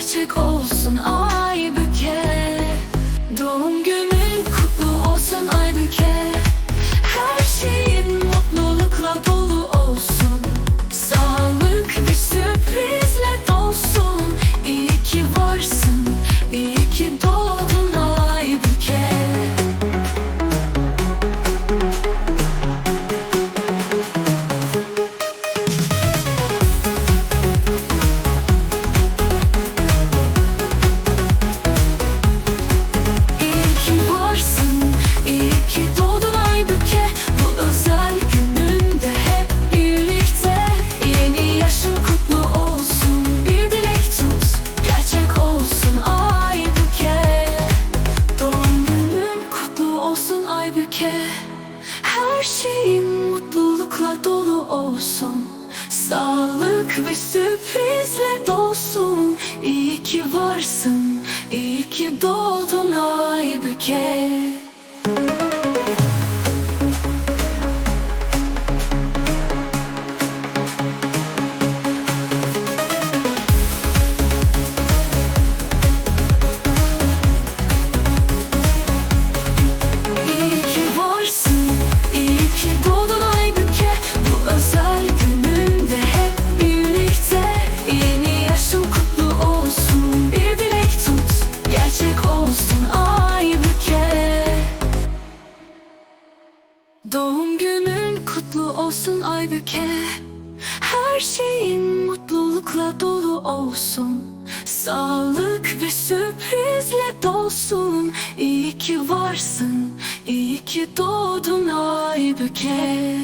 Gerçek olsun. Ay büke Doğum günü olsun Aybüke. Her şeyim mutlulukla dolu olsun. Sağlık ve sürprizle dolsun. İyi ki varsın, iyi ki doğdun Aybüke. Olsun Aybüke Doğum günün kutlu olsun Aybüke. Her şeyin mutlulukla dolu olsun. Sağlık ve sürprizle dolsun. İyi ki varsın, iyi ki doğdun Aybüke